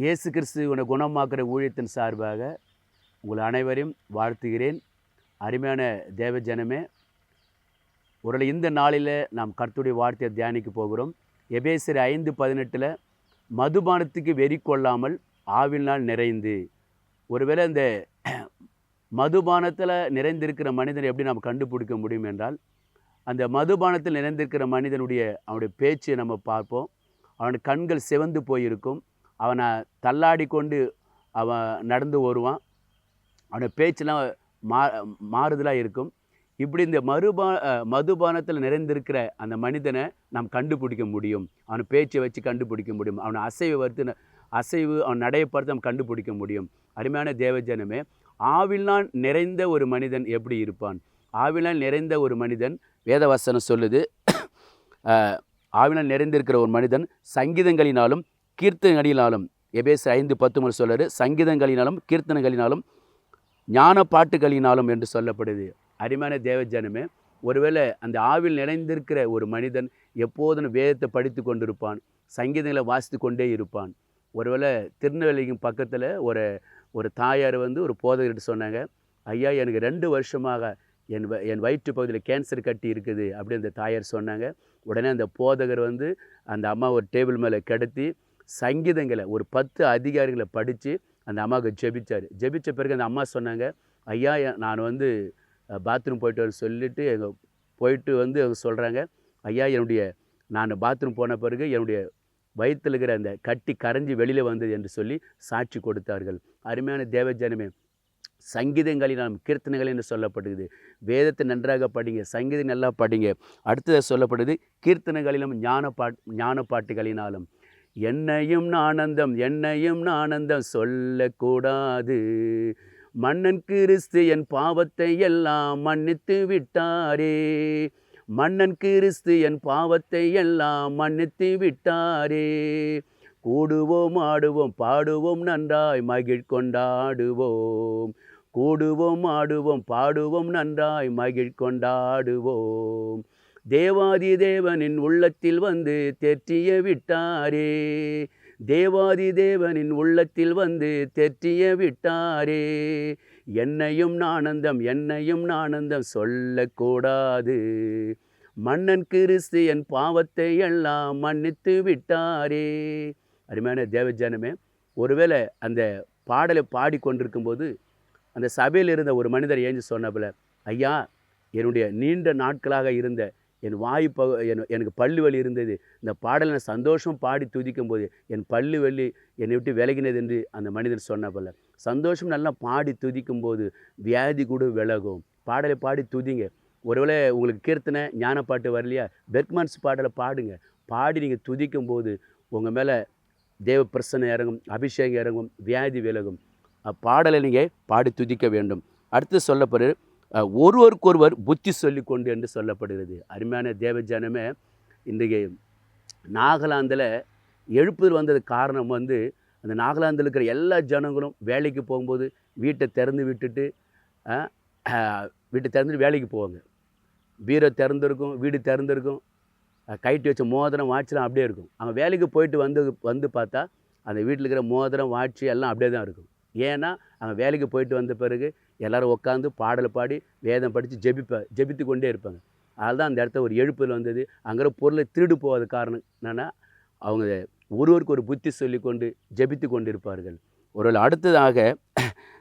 இயேசு கிறிஸ்துவனை குணமாக்குற ஊழியத்தின் சார்பாக உங்கள் அனைவரையும் வாழ்த்துகிறேன். அருமையான தேவ ஜனமே ஒரு இந்த நாளில் நாம் கர்த்துடைய வார்த்தையை தியானிக்க போகிறோம். எபேசர் ஐந்து பதினெட்டில் மதுபானத்துக்கு வெறி கொள்ளாமல் ஆவினால் நிறைந்து. ஒருவேளை இந்த மதுபானத்தில் நிறைந்திருக்கிற மனிதனை எப்படி நாம் கண்டுபிடிக்க முடியும் என்றால் அந்த மதுபானத்தில் நிறைந்திருக்கிற மனிதனுடைய அவனுடைய பேச்சை நம்ம பார்ப்போம். அவனுடைய கண்கள் சிவந்து போயிருக்கும். அவனை தள்ளாடி கொண்டு அவன் நடந்து வருவான். அவனை பேச்செலாம் மா மாறுதலாக இருக்கும். இப்படி இந்த மறுபா மதுபானத்தில் நிறைந்திருக்கிற அந்த மனிதனை நாம் கண்டுபிடிக்க முடியும். அவன் பேச்சை வச்சு கண்டுபிடிக்க முடியும். அவனை அசைவை வருத்து அசைவு அவன் நடையை பார்த்து நம்ம கண்டுபிடிக்க முடியும். அருமையான தேவஜனமே ஆவிலான் நிறைந்த ஒரு மனிதன் எப்படி இருப்பான்? ஆவிலான் நிறைந்த ஒரு மனிதன் வேதவசனம் சொல்லுது அஹ், ஆவிலான் நிறைந்திருக்கிற ஒரு மனிதன் சங்கீதங்களினாலும் கீர்த்தனைகளினாலும் எபேசு ஐந்து பத்து முறை சொல்றாரு சங்கீதங்களினாலும் கீர்த்தனைகளினாலும் ஞான பாட்டுகளினாலும் என்று சொல்லப்படுது. அருமையான தேவஜனமே ஒருவேளை அந்த ஆவில் நிறைந்திருக்கிற ஒரு மனிதன் எப்போதும் வேதத்தை படித்து கொண்டிருப்பான் சங்கீதங்களை வாசித்து கொண்டே இருப்பான். ஒருவேளை திருநெல்வேலிக்கும் பக்கத்தில் ஒரு ஒரு தாயார் வந்து ஒரு போதகர்கிட்ட சொன்னாங்க ஐயா எனக்கு ரெண்டு வருஷமாக என் வ- என் வயிற்று பகுதியில் கேன்சர் கட்டி இருக்குது அப்படி அந்த தாயார் சொன்னாங்க. உடனே அந்த போதகர் வந்து அந்த அம்மா ஒரு டேபிள் மேலே கிடத்தி சங்கீதங்களை ஒரு பத்து அதிகாரிகளை படித்து அந்த அம்மாவுக்கு ஜெபித்தார் ஜெபித்த பிறகு அந்த அம்மா சொன்னாங்க ஐயா நான் வந்து பாத்ரூம் போயிட்டு வர சொல்லிட்டு எங்கள் போயிட்டு வந்து அவங்க சொல்கிறாங்க ஐயா என்னுடைய நான் பாத்ரூம் போன பிறகு என்னுடைய வயிற்றில் இருக்கிற அந்த கட்டி கரைஞ்சி வெளியில் வந்தது என்று சொல்லி சாட்சி கொடுத்தார்கள். அருமையான தேவஜனமே சங்கீதங்களினாலும் கீர்த்தனைகள் என்று சொல்லப்படுகிறது. வேதத்தை நன்றாக படிங்க சங்கீதம் நல்லா படிங்க. அடுத்தது சொல்லப்படுது கீர்த்தனைகளிலும் ஞான பாட் ஞான பாட்டுகளினாலும் என்னையும் ஆனந்தம் என்னையும் ஆனந்தம் சொல்லக்கூடாது. மன்னன் கிறிஸ்து என் பாவத்தை எல்லாம் மன்னித்து விட்டாரே. மன்னன் கிறிஸ்து என் பாவத்தை எல்லாம் மன்னித்து விட்டாரே. கூடுவோம் ஆடுவோம் பாடுவோம் நன்றாய் மகிழ் கொண்டாடுவோம். கூடுவோம் ஆடுவோம் பாடுவோம் நன்றாய் மகிழ் கொண்டாடுவோம். தேவாதி தேவனின் உள்ளத்தில் வந்து தெற்றிய விட்டாரே. தேவாதி தேவனின் உள்ளத்தில் வந்து தெற்றிய விட்டாரே. என்னையும் ஆனந்தம் என்னையும் ஆனந்தம் சொல்லக்கூடாது. மன்னன் கிறிஸ்து என் பாவத்தை எல்லாம் மன்னித்து விட்டாரே. அருமையான தேவஜனமே ஒருவேளை அந்த பாடலை பாடிக்கொண்டிருக்கும்போது அந்த சபையில் இருந்த ஒரு மனிதர் ஏஞ்சி சொன்னபோல ஐயா என்னுடைய நீண்ட நாட்களாக இருந்த என் வாய் ப என் எனக்கு பல்லு வலி இருந்தது. இந்த பாடலை நான் சந்தோஷம் பாடி துதிக்கும் போது என் பல்லு வலி என்னை விட்டு விலகினது என்று அந்த மனிதர் சொன்ன போல. சந்தோஷம் நல்லா பாடி துதிக்கும் போது வியாதி கூட விலகும். பாடலை பாடி துதிங்க. ஒருவேளை உங்களுக்கு கீர்த்தனை ஞான பாட்டு வரலையா? பெர்க்மான்ஸ் பாடலை பாடுங்க. பாடி நீங்கள் துதிக்கும் போது உங்கள் மேலே தேவ பிரசனை இறங்கும் அபிஷேகம் இறங்கும் வியாதி விலகும். பாடலை நீங்கள் பாடி துதிக்க வேண்டும். அடுத்து சொல்லப்படுற ஒருவருக்கொருவர் புத்தி சொல்லிக்கொண்டு என்று சொல்லப்படுகிறது. அருமையான தேவஜானமே இன்றைக்கு நாகாலாந்தில் எழுப்புதல் வந்தது காரணம் வந்து அந்த நாகாலாந்தில் இருக்கிற எல்லா ஜனங்களும் வேலைக்கு போகும்போது வீட்டை திறந்து விட்டுட்டு வீட்டை திறந்துட்டு வேலைக்கு போவாங்க. பீரோ திறந்துருக்கும் வீடு திறந்துருக்கும் கைட்டு வச்ச மோதிரம் வாட்ச்லாம் அப்படியே இருக்கும். அவங்க வேலைக்கு போயிட்டு வந்து வந்து பார்த்தா அந்த வீட்டில் இருக்கிற மோதிரம் வாட்சி எல்லாம் அப்படியே தான் இருக்கும். ஏன்னா அவங்க வேலைக்கு போயிட்டு வந்த பிறகு எல்லாரும் உட்காந்து பாடலை பாடி வேதம் படித்து ஜெபிப்ப ஜெபித்து கொண்டே இருப்பாங்க. அதுதான் அந்த இடத்த ஒரு எழுப்புதல் வந்தது. அங்கே பொருளை திருடு போகாத காரணம் என்னென்னா அவங்க ஒருவருக்கு ஒரு புத்தி சொல்லிக்கொண்டு ஜெபித்து கொண்டு இருப்பார்கள் ஒரு அடுத்ததாக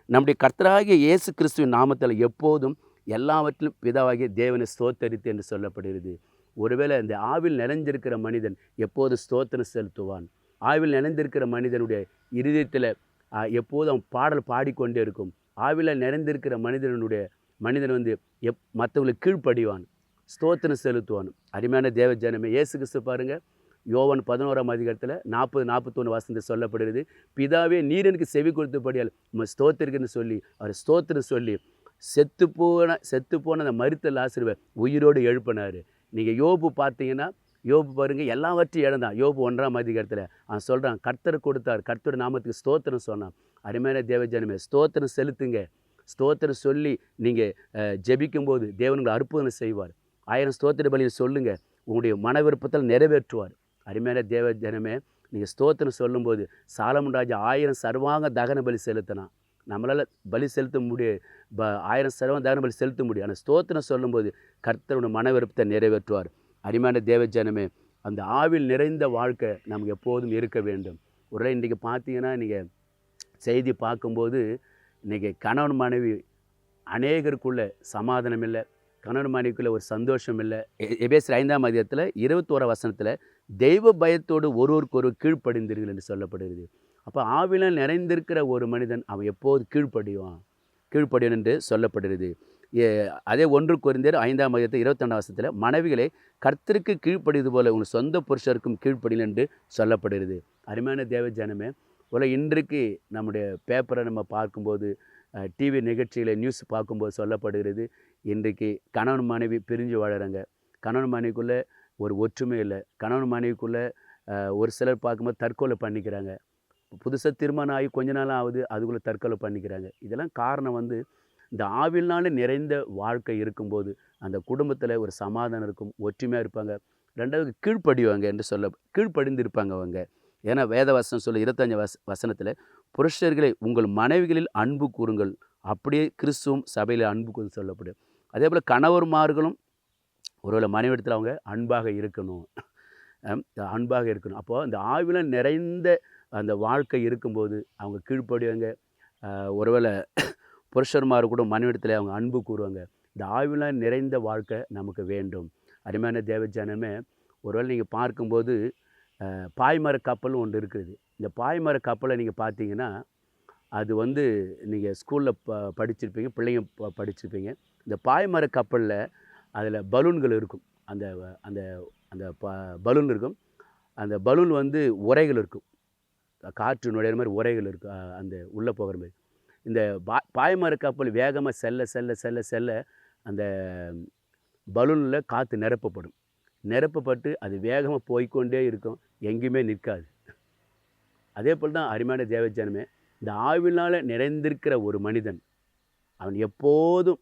நம்முடைய கர்த்தராகிய இயேசு கிறிஸ்துவின் நாமத்தில் எப்போதும் எல்லாவற்றிலும் பிதாவாகிய தேவனை ஸ்தோத்தரித்து என்று சொல்லப்படுகிறது. ஒருவேளை இந்த ஆவில் நிறைஞ்சிருக்கிற மனிதன் எப்போது ஸ்தோத்திரம் செலுத்துவான்? ஆவில் நிறைந்திருக்கிற மனிதனுடைய இருதயத்தில் எப்போதும் அவன் பாடல் பாடிக்கொண்டே இருக்கும். ஆவில நிறைந்திருக்கிற மனிதனுடைய மனிதன் வந்து எப் மற்றவங்களுக்கு கீழ்ப்படிவான் ஸ்தோத்திரம் செலுத்துவான். அருமையான தேவ ஜனமே இயேசு கிறிஸ்து பாருங்கள் யோவன் பதினோராம் அதிகாரத்தில் நாற்பது நாற்பத்தொன்று வசந்த சொல்லப்படுகிறது. பிதாவே நீர் எனக்கு செவி கொடுத்தபடியால் உம்மை ஸ்தோத்திருக்குன்னு சொல்லி அவர் ஸ்தோத்திரம் சொல்லி செத்து போன செத்து போன அந்த மருத்தல் ஆசிரியர் உயிரோடு எழுப்பினார். நீங்கள் யோபு பார்த்தீங்கன்னா யோபு பாருங்க எல்லாவற்றையும் இழந்தான். யோபு ஒன்றாம் அதிகாரத்தில் அவன் சொல்கிறான் கர்த்தர் கொடுத்தார் கர்த்தர் நாமத்துக்கு ஸ்தோத்திரம் சொன்னான். அருமையான தேவஜனமே ஸ்தோத்திரம் செலுத்துங்க. ஸ்தோத்திரம் சொல்லி நீங்கள் ஜெபிக்கும்போது தேவனுங்களை அற்புதம் செய்வார். ஆயிரம் ஸ்தோத்திர பலியை சொல்லுங்கள் உங்களுடைய மன விருப்பத்தில் நிறைவேற்றுவார். அருமையான தேவ ஜனமே நீங்கள் ஸ்தோத்திரம் சொல்லும்போது சாலமன் ராஜா ஆயிரம் சர்வாங்க தகன பலி செலுத்தினான். நம்மளால் பலி செலுத்த முடியும் ப ஆயிரம் சர்வம் தகன பலி செலுத்த முடியும். ஆனால் ஸ்தோத்திரம் சொல்லும்போது கர்த்தருடைய மன விருப்பத்தை நிறைவேற்றுவார். அருமையான தேவஜனமே அந்த ஆவில் நிறைந்த வாழ்க்கை நமக்கு எப்போதும் இருக்க வேண்டும். ஒரு இன்றைக்கி பார்த்தீங்கன்னா நீங்கள் செய்தி பார்க்கும்போது இன்றைக்கி கணவன் மனைவி அநேகருக்குள்ள சமாதானம் இல்லை கணவன் மனைவிக்குள்ளே ஒரு சந்தோஷம் இல்லை. எபேசர் ஐந்தாம் அதிகத்தில் இருபத்தோர வசனத்தில் தெய்வ பயத்தோடு ஒருவருக்கு ஒரு கீழ்ப்படிந்தீர்கள் என்று சொல்லப்படுகிறது. அப்போ ஆவில நிறைந்திருக்கிற ஒரு மனிதன் அவன் எப்போது கீழ்ப்படிவான்? கீழ்ப்படியும் என்று சொல்லப்படுகிறது. ஏ- அதே ஒன்று குறைந்தர் ஐந்தாம் அதிகத்தில் இருபத்தொன்னாம் வருஷத்தில் மனைவிகளை கர்த்தருக்கு கீழ்ப்படியது போல உங்கள் சொந்த புருஷருக்கும் கீழ்ப்படிகள் என்று சொல்லப்படுகிறது. அருமையான தேவ ஜனமே போல இன்றைக்கு நம்முடைய பேப்பரை நம்ம பார்க்கும்போது டிவி நிகழ்ச்சிகளை நியூஸ் பார்க்கும்போது சொல்லப்படுகிறது இன்றைக்கு கணவன் மனைவி பிரிஞ்சு வாழறாங்க. கணவன் மனைவிக்குள்ளே ஒரு ஒற்றுமை இல்லை. கணவன் மனைவிக்குள்ளே ஒரு சிலர் பார்க்கும்போது தற்கொலை பண்ணிக்கிறாங்க. புதுசாக திருமணம் ஆகி கொஞ்ச நாள் ஆகுது அதுக்குள்ளே தற்கொலை பண்ணிக்கிறாங்க. இதெல்லாம் காரணம் வந்து இந்த ஆவில்னால நிறைந்த வாழ்க்கை இருக்கும்போது அந்த குடும்பத்தில் ஒரு சமாதானம் இருக்கும் ஒற்றுமையாக இருப்பாங்க. ரெண்டாவது கீழ்ப்படிவாங்க என்று சொல்ல கீழ்ப்படிந்திருப்பாங்க அவங்க. ஏன்னா வேதவசனம் சொல்ல இருபத்தஞ்சு வச வசனத்தில் புருஷர்களை உங்கள் மனைவிகளில் அன்பு கூறுங்கள். அப்படியே கிறிஸ்துவும் சபையில் அன்பு கூறு சொல்லப்படும். அதே போல் கணவர்மார்களும் ஒருவேளை மனைவிடத்தில் அவங்க அன்பாக இருக்கணும். அன்பாக இருக்கணும். அப்போது அந்த ஆவில நிறைந்த அந்த வாழ்க்கை இருக்கும்போது அவங்க கீழ்ப்படிவாங்க. ஒருவேளை புருஷர்மார் கூட மனைவிடத்தில் அவங்க அன்பு கூறுவாங்க. இந்த ஆவில நிறைந்த வாழ்க்கை நமக்கு வேண்டும். அருமையான தேவஜானமே ஒருவேளை நீங்கள் பார்க்கும்போது பாய்மர கப்பல் ஒன்று இருக்குது. இந்த பாய்மர கப்பலை நீங்கள் பார்த்தீங்கன்னா அது வந்து நீங்கள் ஸ்கூலில் ப படிச்சிருப்பீங்க பிள்ளைங்க ப படிச்சிருப்பீங்க. இந்த பாய்மர கப்பலில் அதில் பலூன்கள் இருக்கும். அந்த அந்த அந்த ப பலூன் இருக்கும். அந்த பலூன் வந்து உரைகள் இருக்கும். காற்று நுழையிற மாதிரி உரைகள் இருக்கும் அந்த உள்ளே போகிற மாதிரி. இந்த பா பாய்மர கப்பல் வேகமாக செல்ல செல்ல செல்ல செல்ல அந்த பலூனில் காற்று நிரப்பப்படும். நிரப்பப்பட்டு அது வேகமாக போய்க்கொண்டே இருக்கும். எங்கேயுமே நிற்காது. அதே போல் தான் அருமையான தேவஜானமே இந்த ஆவினால் நிறைந்திருக்கிற ஒரு மனிதன் அவன் எப்போதும்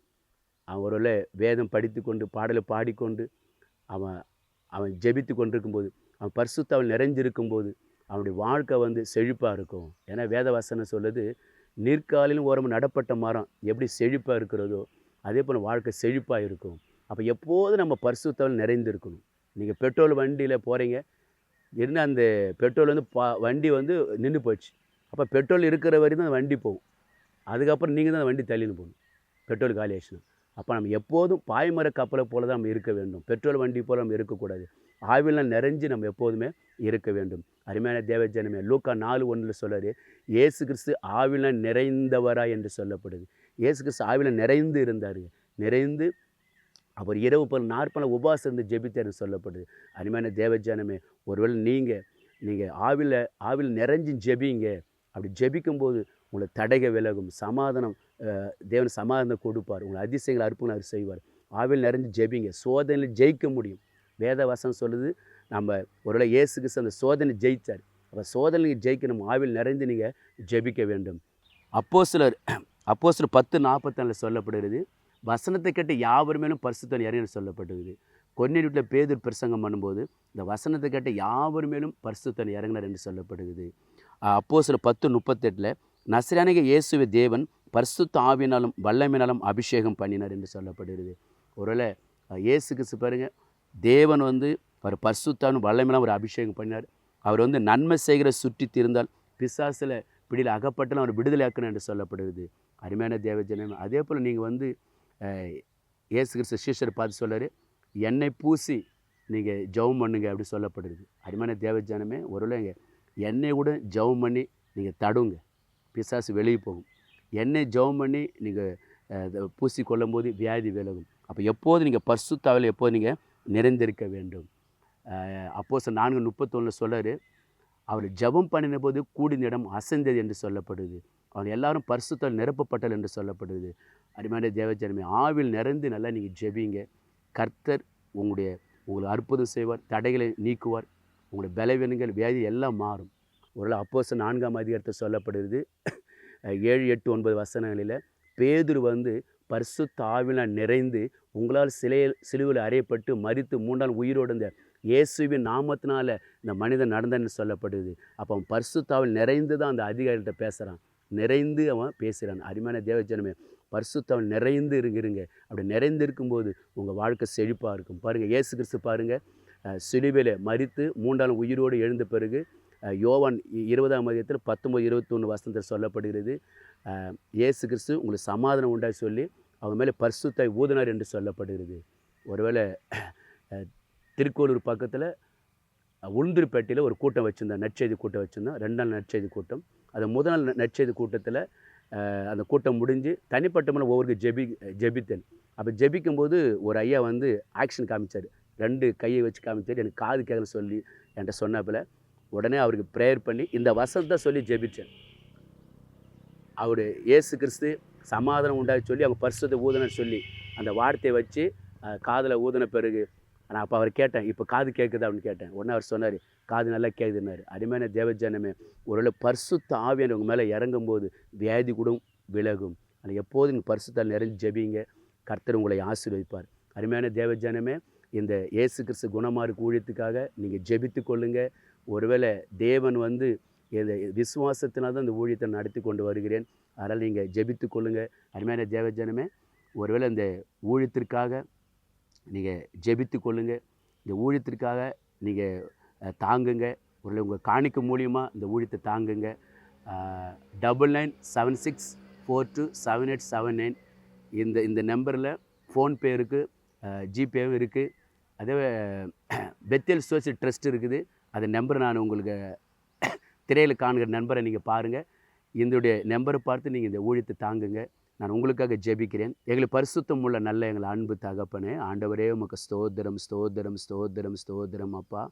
அவன் ஒரு வேதம் படித்து கொண்டு பாடலை பாடிக்கொண்டு அவன் அவன் ஜெபித்து கொண்டிருக்கும்போது அவன் பரிசுத்தாவில் நிறைஞ்சிருக்கும்போது அவனுடைய வாழ்க்கை வந்து செழிப்பாக இருக்கும். ஏன்னா வேதவசனம் சொல்லுது நீர்க்காலிலும் ஓரமாக நடப்பட்ட மரம் எப்படி செழிப்பாக இருக்கிறதோ அதே போல் வாழ்க்கை செழிப்பாக இருக்கும். அப்போ எப்போதும் நம்ம பரிசுத்தாவில் நிறைந்திருக்கணும். நீங்கள் பெட்ரோல் வண்டியில் போகிறீங்க என்ன அந்த பெட்ரோல் வந்து பா வண்டி வந்து நின்று போச்சு. அப்போ பெட்ரோல் இருக்கிற வரையும் தான் வண்டி போகும். அதுக்கப்புறம் நீங்கள் தான் வண்டி தள்ளின்னு போகணும். பெட்ரோல் காலி ஆச்சுன்னா அப்போ நம்ம எப்போதும் பாய்மர கப்பலை போல தான் நம்ம இருக்க வேண்டும். பெட்ரோல் வண்டி போல் நம்ம இருக்கக்கூடாது. ஆவிலாம் நிறைஞ்சு நம்ம எப்போதுமே இருக்க வேண்டும். அருமையான தேவஜனமே லூக்கா நாலு ஒன்றில் சொல்கிறார் இயேசு கிறிஸ்து ஆவிலாம் நிறைந்தவரா என்று சொல்லப்படுது. இயேசு கிறிஸ்து ஆவில நிறைந்து இருந்தார். நிறைந்து அவர் இரவு பல நாற்பல உபாசம் இருந்து ஜெபித்தார் சொல்லப்படுது. அருமையான தேவஜானமே ஒருவேளை நீங்கள் நீங்கள் ஆவில ஆவில் நிறைஞ்சு ஜெபிங்க. அப்படி ஜெபிக்கும்போது உங்களை தடைக விலகும். சமாதானம் தேவன் சமாதானம் கொடுப்பார். உங்களை அதிசயங்கள் அற்புதம் அவர் செய்வார். ஆவில் நிறைஞ்சு ஜெபிங்க. சோதனையில் ஜெயிக்க முடியும். வேத வசனம் சொல்லுது நம்ம ஒருவேளை இயேசுக்கு அந்த சோதனை ஜெயித்தார் அப்போ சோதனை ஜெயிக்கணும். ஆவில் நிறைந்து நீங்கள் ஜெபிக்க வேண்டும். அப்போ சிலர் அப்போ சிலர் பத்து நாற்பத்தாலில் சொல்லப்படுகிறது வசனத்தை கேட்டு யாவர் மேலும் பரிசுத்தன் இறங்கி சொல்லப்படுகிறது. கொன்னி வீட்டில் பேதூர் பிரசங்கம் பண்ணும்போது இந்த வசனத்தை கேட்ட யாவர் மேலும் பரிசுத்தன் இறங்கினார் என்று சொல்லப்படுகிறது. அப்போ சில பத்து முப்பத்தெட்டில் நசிரானிக இயேசுவ தேவன் பரிசுத்த ஆவினாலும் வல்லமினாலும் அபிஷேகம் பண்ணினார் என்று சொல்லப்படுகிறது. ஒருவேளை அஹ், இயேசு கிறிஸ்து தேவன் வந்து அவர் பரிசுத்தானும் வல்லமினாலும் ஒரு அபிஷேகம் பண்ணினார். அவர் வந்து நன்மை செய்கிற சுற்றி திருந்தால் பிசாசில் பிடியில் அகப்பட்டாலும் அவர் விடுதலை ஆக்கணும் என்று சொல்லப்படுகிறது. அருமையான தேவஜனம் அதே போல் நீங்கள் வந்து இயேசு கிறிஸ்து சீஷர் பார்த்து சொல்லார் எண்ணெய் பூசி நீங்கள் ஜெபம் பண்ணுங்க அப்படி சொல்லப்படுது அருமையான தேவஜானமே ஒருவேளை எண்ணெய் கூட ஜெபம் பண்ணி நீங்கள் தடுங்க. பிசாசு வெளியே போகும். எண்ணெய் ஜெபம் பண்ணி நீங்கள் பூசி கொள்ளும்போது வியாதி விலகும். அப்போ எப்போது நீங்கள் பர்சுத்தாவில் எப்போது நீங்கள் நிறைந்திருக்க வேண்டும்? அப்போ சார் நான்கு முப்பத்தொன்னில் சொல்லார் அவர் ஜெபம் பண்ணின போது கூடின இடம் அசைந்தது என்று சொல்லப்படுது. அவர் எல்லாரும் பரிசுத்தால் நிரப்பப்பட்டல் என்று சொல்லப்படுது. அருமையான தேவஜனமே ஆவில் நிறைந்து நல்லா நீங்கள் ஜெபிங்க. கர்த்தர் உங்களுடைய உங்களை அற்புதம் செய்வார் தடைகளை நீக்குவார் உங்களுடைய பலவீனங்கள் வியாதி எல்லாம் மாறும். ஒரு அப்போஸ் நான்காம் அதிகாரத்தை சொல்லப்படுது ஏழு எட்டு ஒன்பது வசனங்களில் பேதுரு வந்து பர்சு ஆவினால் நிறைந்து உங்களால் சிலையில் சிலுவில் அறையப்பட்டு மறித்து மூன்றால் உயிரோடு இந்த இயேசுவின் நாமத்தினால் இந்த மனிதன் நடந்தன்னு சொல்லப்படுது. அப்போ அவன் பரிசுத்தாவில் நிறைந்து தான் அந்த அதிகாரிகிட்ட பேசுகிறான் நிறைந்து அவன் பேசுகிறான். அருமையான தேவஜனமே பரிசுத்தவன் நிறைந்து இருங்க இருங்க. அப்படி நிறைந்து இருக்கும்போது உங்கள் வாழ்க்கை செழிப்பாக இருக்கும். பாருங்கள் ஏசு கிறிஸ்து பாருங்கள் சிலுவையில் மறித்து மூன்றாம் உயிரோடு எழுந்த பிறகு யோவான் இருபதாம் மதியத்தில் பத்தொம்பது இருபத்தொன்று வசனத்தில் சொல்லப்படுகிறது. இயேசு கிறிஸ்து உங்களுக்கு சமாதானம் உண்டாக சொல்லி அவங்க மேலே பர்சுத்தாய் ஊதினார் என்று சொல்லப்படுகிறது. ஒருவேளை திருக்கோளூர் பக்கத்தில் உளுந்தூர்பேட்டையில் ஒரு கூட்டம் வச்சுருந்தோம் நற்செய்தி கூட்டம் வச்சுருந்தோம் ரெண்டு நாள் நற்செய்தி கூட்டம். அந்த முதல் நாள் நற்செய்தி கூட்டத்தில் அந்த கூட்டம் முடிஞ்சு தனிப்பட்ட முறை ஒவ்வொரு ஜெபி ஜெபித்தேன் அப்போ ஜெபிக்கும்போது ஒரு ஐயா வந்து ஆக்ஷன் காமிச்சார். ரெண்டு கையை வச்சு காமிச்சார். எனக்கு காது கேட்கல சொல்லி என்கிட்ட சொன்னாப்புல. உடனே அவருக்கு ப்ரேயர் பண்ணி இந்த வசனத்தை சொல்லி ஜெபித்தேன் அவர் இயேசு கிறிஸ்து சமாதானம் உண்டாக சொல்லி அவங்க பரிசுத்தை ஊதனை சொல்லி அந்த வார்த்தையை வச்சு காதில் ஊதின பிறகு நான் அப்போ அவர் கேட்டேன் இப்போ காது கேட்குது அப்படின்னு கேட்டேன். உடனே அவர் சொன்னார் காது நல்லா கேட்குதுன்னாரு அருமையான தேவஜானமே ஒருவேளை பரிசுத்த ஆவியான உங்கள் மேலே இறங்கும்போது வியாதி கூட விலகும். ஆனால் எப்போதும் நீங்கள் பரிசுத்தால் நிறைஞ்சு ஜெபிங்க. கர்த்தர் உங்களை ஆசீர்வதிப்பார். அருமையான தேவஜானமே இந்த இயேசு கிறிஸ்து குணமாறு ஊழியத்துக்காக நீங்கள் ஜெபித்து கொள்ளுங்கள் ஒருவேளை தேவன் வந்து இந்த விசுவாசத்தினால் தான் இந்த ஊழியத்தை நடத்தி கொண்டு வருகிறேன். அதனால் நீங்கள் ஜெபித்து கொள்ளுங்கள் அருமையான தேவஜனமே ஒருவேளை இந்த ஊழியத்திற்காக நீங்கள் ஜெபித்து கொள்ளுங்கள் இந்த ஊழியத்திற்காக நீங்கள் தாங்குங்க. ஒருவேளை உங்கள் காணிக்க மூலியமாக இந்த ஊழியத்தை தாங்குங்க. Double nine seven six four two seven eight seven nine இந்த இந்த நம்பரில் ஃபோன்பே இருக்குது ஜிபேவும் இருக்குது அதே பெத்தேல் சோசியல் ட்ரஸ்ட் இருக்குது. அந்த நம்பர் நான் உங்களுக்கு திரையில் காணுகிற நண்பரை நீங்கள் பாருங்கள் இதனுடைய நம்பரை பார்த்து நீங்கள் இந்த ஊழியத்தை தாங்குங்க. நான் உங்களுக்காக ஜெபிக்கிறேன். எங்களை பரிசுத்தம் உள்ள நல்ல எங்களை அன்பு தகப்பனே ஆண்டவரே உமக்கு ஸ்தோத்திரம் ஸ்தோத்திரம் ஸ்தோத்திரம் ஸ்தோத்திரம் அப்பா.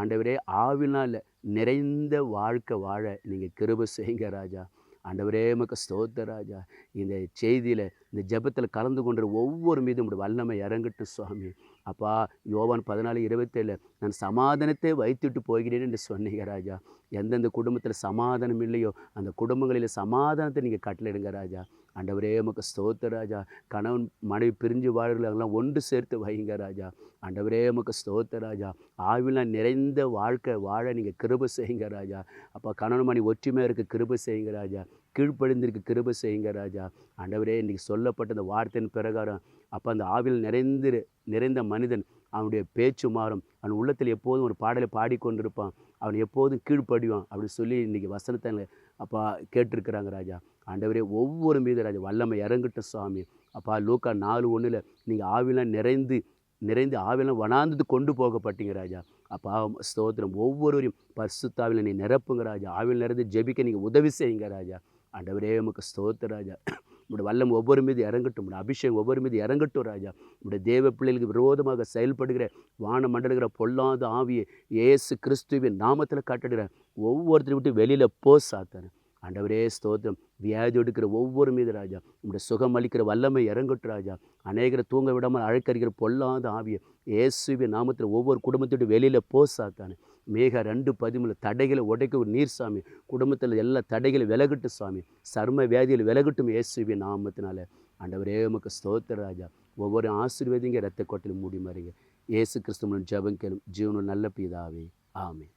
ஆண்டவரே ஆவினால் நிறைந்த வாழ்க்கை வாழ நீங்கள் கிருப செய்யுங்க ராஜா. ஆண்டவரே மக்க ஸ்தோத்த ராஜா. இந்த செய்தியில் இந்த ஜெபத்தில் கலந்து கொண்ட ஒவ்வொரு மீதும் உங்களுடைய வல்லமை இறங்கட்டும் சுவாமி. அப்பா யோவான் பதினாலு இருபத்தேழு நான் சமாதானத்தை வைத்துட்டு போகிறேன் என்று சொன்னீங்க ராஜா. எந்தெந்த குடும்பத்தில் சமாதானம் இல்லையோ அந்த குடும்பங்களில் சமாதானத்தை நீங்கள் கட்டளிடுங்க ராஜா. ஆண்டவரே உமக்கு ஸ்தோத்த ராஜா. கணவன் மனைவி பிரிஞ்சு வாழ்கிறவங்களாம் ஒன்று சேர்த்து வைங்க ராஜா. ஆண்டவரே உமக்கு ஸ்தோத்த ராஜா. ஆவிலாம் நிறைந்த வாழ்க்கை வாழ நீங்கள் கிருப செய்யுங்க ராஜா. அப்போ கணவன் மணி ஒற்றுமையாக இருக்க கிருப செய்யுங்க ராஜா. கீழ்ப்படிந்திருக்கு கிருப செய்யுங்க ராஜா. ஆண்டவரே இன்றைக்கி சொல்லப்பட்ட அந்த வார்த்தையின் பிரகாரம் அப்போ அந்த ஆவில் நிறைந்து நிறைந்த மனிதன் அவனுடைய பேச்சு மாறும். அவன் உள்ளத்தில் எப்போதும் ஒரு பாடலை பாடிக்கொண்டிருப்பான். அவன் எப்போதும் கீழ்ப்படிவான் அப்படின்னு சொல்லி இன்றைக்கி வசனத்தை அப்பா கேட்டிருக்கிறாங்க ராஜா. ஆண்டவரே ஒவ்வொரு மீது ராஜா வல்லமை இறங்கிட்ட சுவாமி அப்பா லூக்கா நாலு ஒன்றில் நீங்கள் ஆவிலாம் நிறைந்து நிறைந்து ஆவிலாம் வனாந்து கொண்டு போகப்பட்டீங்க ராஜா. அப்பா ஸ்தோத்திரம். ஒவ்வொருவரையும் பரிசுத்தாவில் நீ நிரப்புங்க ராஜா. ஆவில் நிறைந்து ஜெபிக்க நீங்கள் உதவி செய்யுங்க ராஜா. ஆண்டவரே நமக்கு ஸ்தோத்திர ராஜா. உங்களுடைய வல்லம் ஒவ்வொரு மீது இறங்கட்டும். உடைய அபிஷேகம் ஒவ்வொரு மீது இறங்கட்டும் ராஜா. உடைய தேவ பிள்ளைகளுக்கு விரோதமாக செயல்படுகிற வான மண்டலுகிற பொல்லாத ஆவியை ஏசு கிறிஸ்துவின் நாமத்தில் காட்டுகிறேன் ஒவ்வொருத்தரையும் விட்டு வெளியில் போ சாத்தானே. ஆண்டவரே ஸ்தோத்திரம். வியாதி எடுக்கிற ஒவ்வொரு மீது ராஜா. உங்களுடைய சுகம் அளிக்கிற வல்லமை இறங்கட்டும் ராஜா. அநேகரை தூங்க விடாமல் அழைக்கறிகிற பொல்லாத ஆவியை இயேசுவின் நாமத்தில் ஒவ்வொரு குடும்பத்தோடு வெளியில் போ சாத்தானே. மேக ரெண்டு பதிமூணு தடைகளை உடைக்க ஒரு நீர் சாமி. குடும்பத்தில் எல்லா தடைகளை விலகட்டும் சாமி. சர்ம வியாதியில் விலகட்டும் இயேசுவி நாமத்தினால. ஆண்டவரே உமக்கு ஸ்தோத்திர ராஜா. ஒவ்வொரு ஆசீர்வதிங்க ரத்த கோட்டையில் மூடி மாறிங்க இயேசு கிறிஸ்துவன் ஜபம் கேளும். ஜீவனும் நல்ல பிதாவே. ஆமே